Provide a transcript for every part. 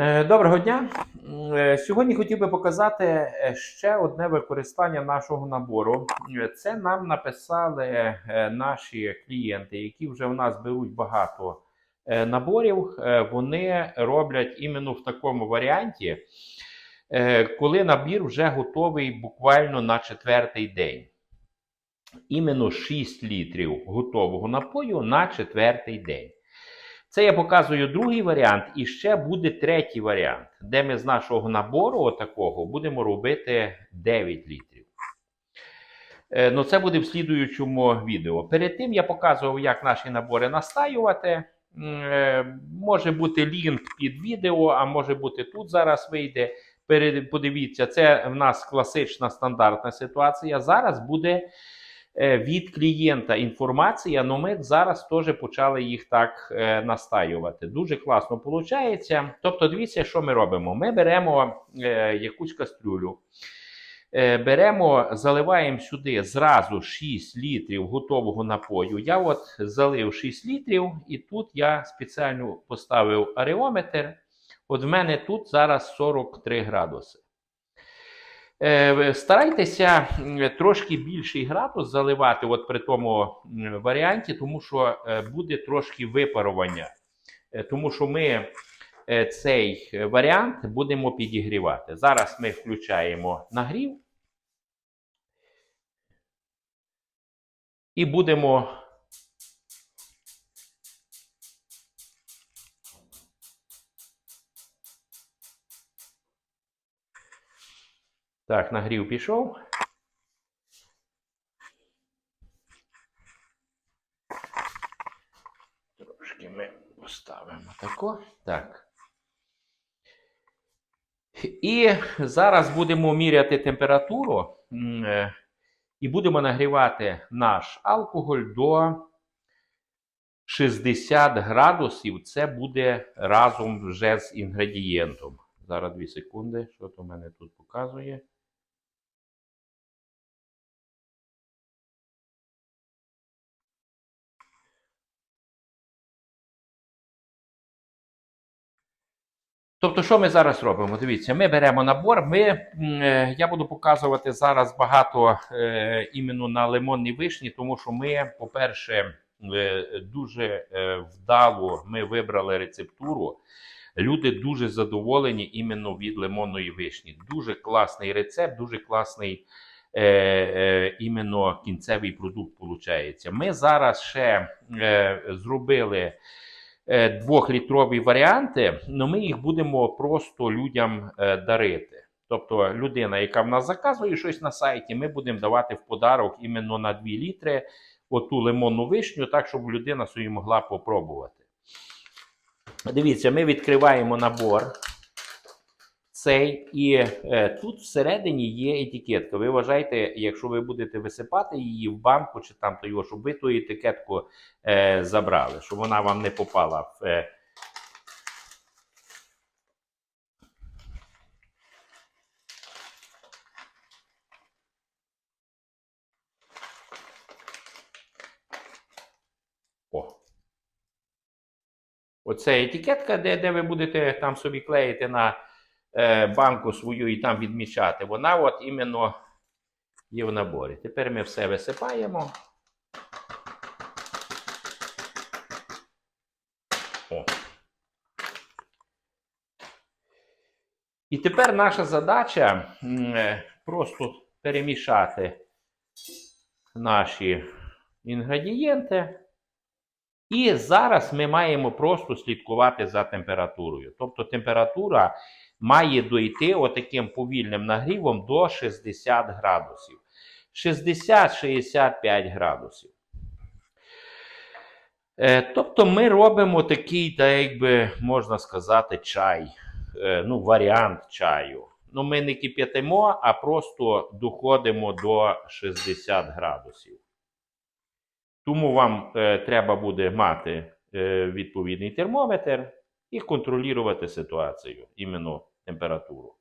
Е, Доброго дня. Е, Сьогодні хотів би показати е, ще одне використання нашого набору. Це нам написали наші клієнти, які вже в нас беруть багато наборів. Вони роблять іменно в такому варіанті, коли набір вже готовий буквально на четвертий день. Іменно 6 літрів готового напою на четвертий день. Це я показую другий варіант, і ще буде третій варіант, де ми з нашого набору отакого будемо робити 9 літрів. Е, ну, це буде в слідуючому відео. Перед тим я показував, як наші набори настаювати. Е, Може бути лінк під відео, а може бути тут зараз вийде. Подивіться, це в нас класична стандартна ситуація. Зараз буде від клієнта інформація, але ми зараз теж почали їх так е, настаювати. Дуже класно виходить. Тобто, дивіться, що ми робимо. Ми беремо е, якусь кастрюлю, е, беремо, заливаємо сюди зразу 6 літрів готового напою. Я от залив 6 літрів, і тут я спеціально поставив ареометр. От в мене тут зараз 43 градуси. Е, Старайтеся трошки більший градус заливати от при тому варіанті, тому що е, буде трошки випарування. Е, Тому що ми цей варіант будемо підігрівати. Зараз ми включаємо нагрів і будемо. Так, нагрів пішов. Трошки ми поставимо тако. Так. І зараз будемо міряти температуру е, і будемо нагрівати наш алкоголь до 60 градусів. Це буде разом вже з інгредієнтом. Зараз 2 секунди. Що то в мене тут показує? Тобто, що ми зараз робимо? Дивіться, ми беремо набор. Ми, е, я буду показувати зараз багато е, іменно на лимонній вишні, тому що ми, по-перше, е, дуже е, вдало ми вибрали рецептуру. Люди дуже задоволені іменно від лимонної вишні. Дуже класний рецепт, дуже класний е, е, іменно кінцевий продукт. Виходить. Ми зараз ще е, зробили двохлітрові варіанти, але ми їх будемо просто людям е, дарити. Тобто людина, яка в нас заказує щось на сайті, ми будемо давати в подарок іменно на 2 літри оту лимонну вишню, так, щоб людина собі могла попробувати. Дивіться, ми відкриваємо набор. Цей, і е, тут всередині є етикетка. Ви вважаєте, якщо ви будете висипати її в банку чи там то його, щоб ви ту етикетку е, забрали, щоб вона вам не попала в. Е, Оце етикетка, де, де ви будете там собі клеїти на банку свою і там відмічати. Вона от іменно є в наборі. Тепер ми все висипаємо. О. І тепер наша задача е, просто перемішати наші інгредієнти. І зараз ми маємо просто слідкувати за температурою. Тобто температура має дойти отаким повільним нагрівом до 60 градусів. 60-65 градусів. Е, Тобто ми робимо такий, так якби можна сказати, чай, е, ну, варіант чаю. Ну, ми не кип'ятимо, а просто доходимо до 60 градусів. Тому вам е, треба буде мати е, відповідний термометр і контролювати ситуацію, іменно температуру.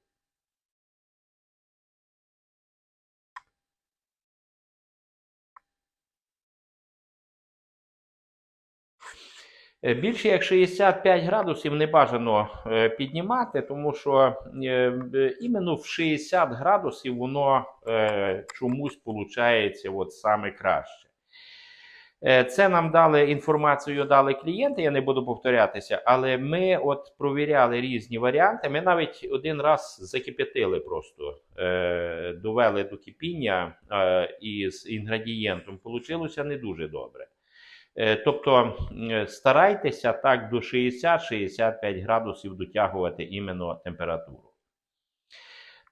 Більше як 65 градусів не бажано е, піднімати, тому що е, іменно в 60 градусів воно е, чомусь виходить от саме краще. Е, Це нам дали інформацію, дали клієнти, я не буду повторятися, але ми от провіряли різні варіанти. Ми навіть один раз закип'ятили просто, е, довели до кипіння е, із інгредієнтом. Получилося не дуже добре. Е, Тобто старайтеся так до 60-65 градусів дотягувати іменно температуру.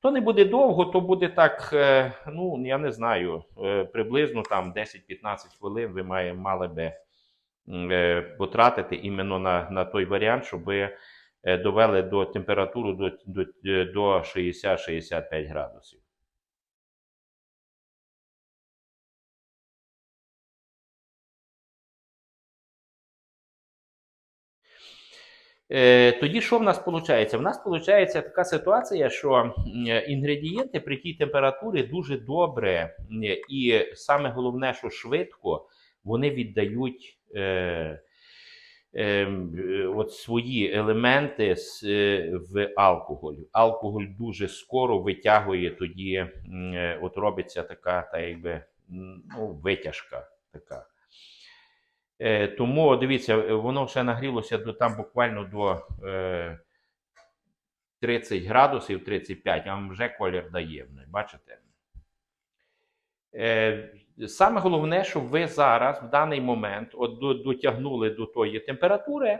То не буде довго, то буде так, е, ну я не знаю, е, приблизно там 10-15 хвилин ви має, мали би е, потратити іменно на, на той варіант, щоб довели до температуру до, до, до 60-65 градусів. Тоді що в нас виходить? В нас виходить така ситуація, що інгредієнти при тій температурі дуже добре, і саме головне, що швидко вони віддають е, е, е, от свої елементи е, в алкоголь. Алкоголь дуже скоро витягує тоді, е, от робиться така, та якби ну, витяжка така. Е, тому дивіться, воно ще нагрілося до там буквально до е, 30 градусів, 35, а вже колір дає. Бачите? Е, саме головне, щоб ви зараз, в даний момент, от дотягнули до тої температури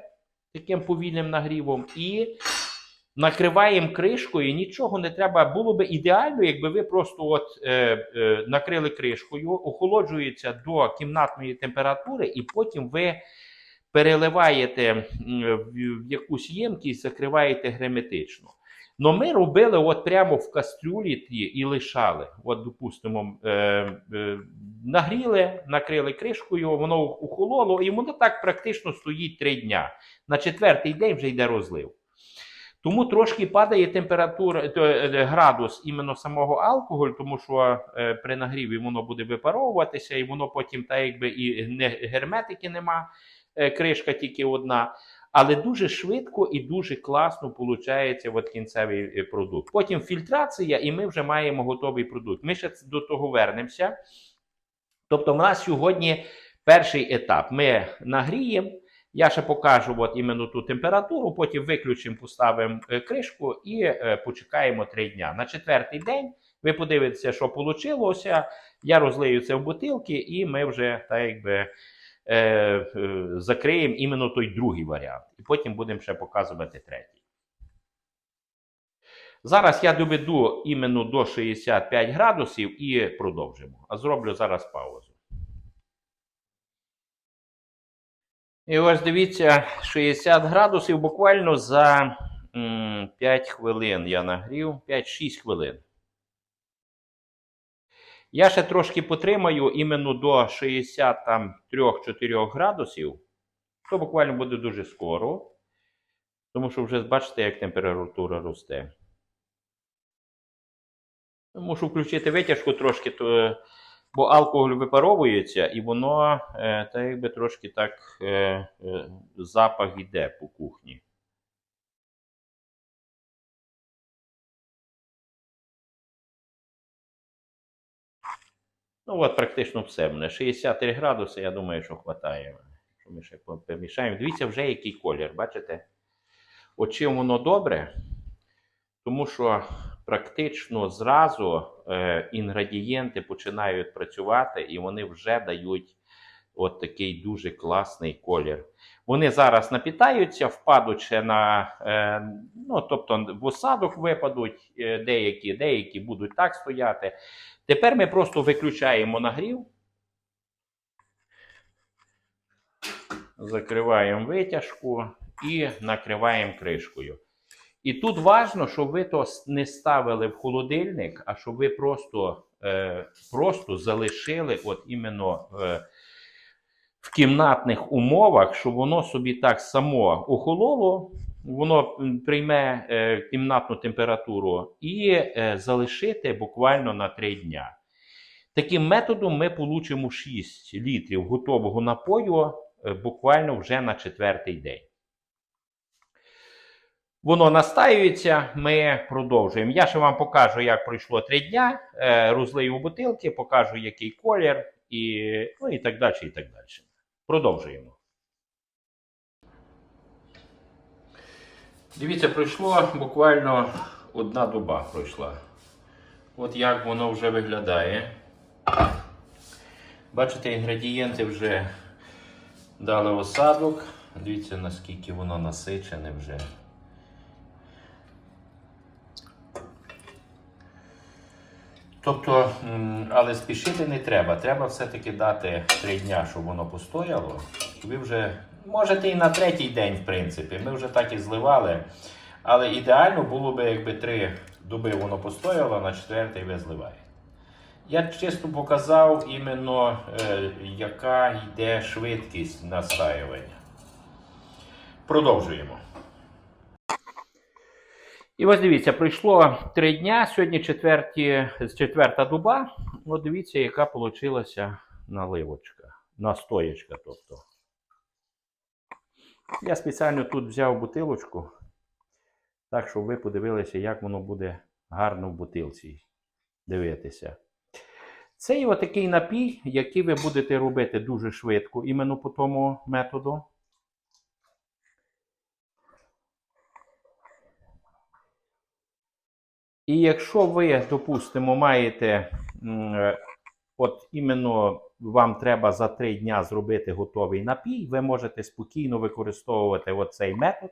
таким повільним нагрівом і накриваємо кришкою. Нічого не треба. Було би ідеально, якби ви просто от, е, е, накрили кришкою, охолоджується до кімнатної температури, і потім ви переливаєте в, якусь ємкість, закриваєте герметично. Но ми робили от прямо в кастрюлі і лишали. От, допустимо, е, е, нагріли, накрили кришкою, воно охололо, і воно так практично стоїть три дня. На четвертий день вже йде розлив. Тому трошки падає температура е, градус іменно самого алкоголю, тому що е, при нагріві воно буде випаровуватися, і воно потім, так якби і не герметики нема, е, кришка тільки одна. Але дуже швидко і дуже класно виходить от кінцевий е, продукт. Потім фільтрація, і ми вже маємо готовий продукт. Ми ще до того вернемося. Тобто, в нас сьогодні перший етап. Ми нагріємо. Я ще покажу от іменно ту температуру, потім виключимо, поставимо е, кришку і е, почекаємо 3 дня. На четвертий день ви подивитеся, що вийшло. Я розлию це в бутилки, і ми вже так якби е, закриємо іменно той другий варіант. І потім будемо ще показувати третій. Зараз я доведу іменно до 65 градусів і продовжимо. А зроблю зараз паузу. І ось дивіться, 60 градусів буквально за 5 хвилин я нагрів, 5-6 хвилин. Я ще трошки потримаю іменно до 63-4 градусів. То буквально буде дуже скоро. Тому що вже бачите, як температура росте. Мушу включити витяжку трошки, то, бо алкоголь випаровується, і воно е, та якби трошки так е, е, запах іде по кухні. Ну, от практично все. мене 63 градуси, я думаю, що вистачає. Що ми ще помішаємо. Дивіться, вже який колір, бачите? От чим воно добре, тому що практично зразу е, інгредієнти починають працювати, і вони вже дають от такий дуже класний колір. Вони зараз напітаються, впадуть на, е, ну, тобто в осадок випадуть е, деякі, деякі будуть так стояти. Тепер ми просто виключаємо нагрів. Закриваємо витяжку і накриваємо кришкою. І тут важливо, щоб ви то не ставили в холодильник, а щоб ви просто, е, просто залишили от іменно е, в кімнатних умовах, щоб воно собі так само охололо, воно прийме е, кімнатну температуру і е, залишити буквально на 3 дня. Таким методом ми получимо 6 літрів готового напою е, буквально вже на четвертий день. Воно настаюється, ми продовжуємо. Я ще вам покажу, як пройшло три дня. Е, розлию бутилки, покажу, який колір, і, ну, і так далі. і так далі. Продовжуємо. Дивіться, пройшло буквально одна доба пройшла. От як воно вже виглядає. Бачите, інгредієнти вже дали осадок. Дивіться, наскільки воно насичене вже. Тобто, але спішити не треба. Треба все-таки дати три дня, щоб воно постояло. Ви вже можете і на третій день, в принципі. Ми вже так і зливали. Але ідеально було би, якби три доби воно постояло, на четвертий ви зливаєте. Я чисто показав іменно, е, яка йде швидкість настаювання. Продовжуємо. І ось дивіться, пройшло три дня, сьогодні четверті, четверта доба. От дивіться, яка вийшла наливочка, настоячка. Тобто. Я спеціально тут взяв бутилочку, так щоб ви подивилися, як воно буде гарно в бутилці дивитися. Це є отакий напій, який ви будете робити дуже швидко, іменно по тому методу. І якщо ви, допустимо, маєте, е, от іменно вам треба за три дня зробити готовий напій, ви можете спокійно використовувати оцей метод,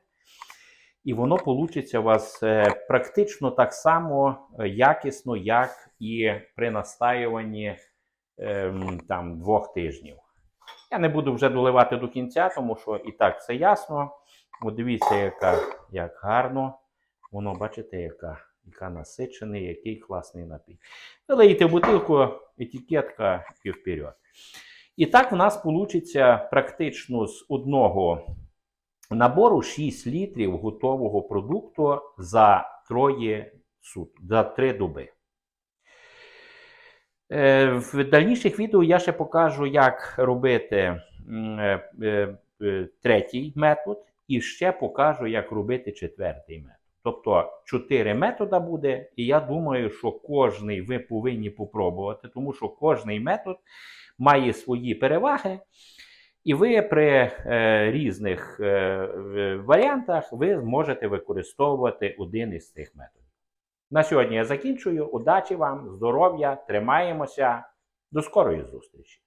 і воно вийде у вас е, практично так само е, якісно, як і при настаюванні ем, там, двох тижнів. Я не буду вже доливати до кінця, тому що і так все ясно. От дивіться, яка, як гарно. Воно, бачите, яка, яка насичений, який класний напій. Ви лиєте в бутилку, етикетка і вперед. І так в нас вийде практично з одного набору 6 літрів готового продукту за троє сут, за три доби. Е, В дальніших відео я ще покажу, як робити е, е, третій метод, і ще покажу, як робити четвертий метод. Тобто чотири методи буде, і я думаю, що кожний ви повинні попробувати, тому що кожний метод має свої переваги. І ви при е, різних е, варіантах ви зможете використовувати один із цих методів. На сьогодні я закінчую. Удачі вам, здоров'я, тримаємося. До скорої зустрічі!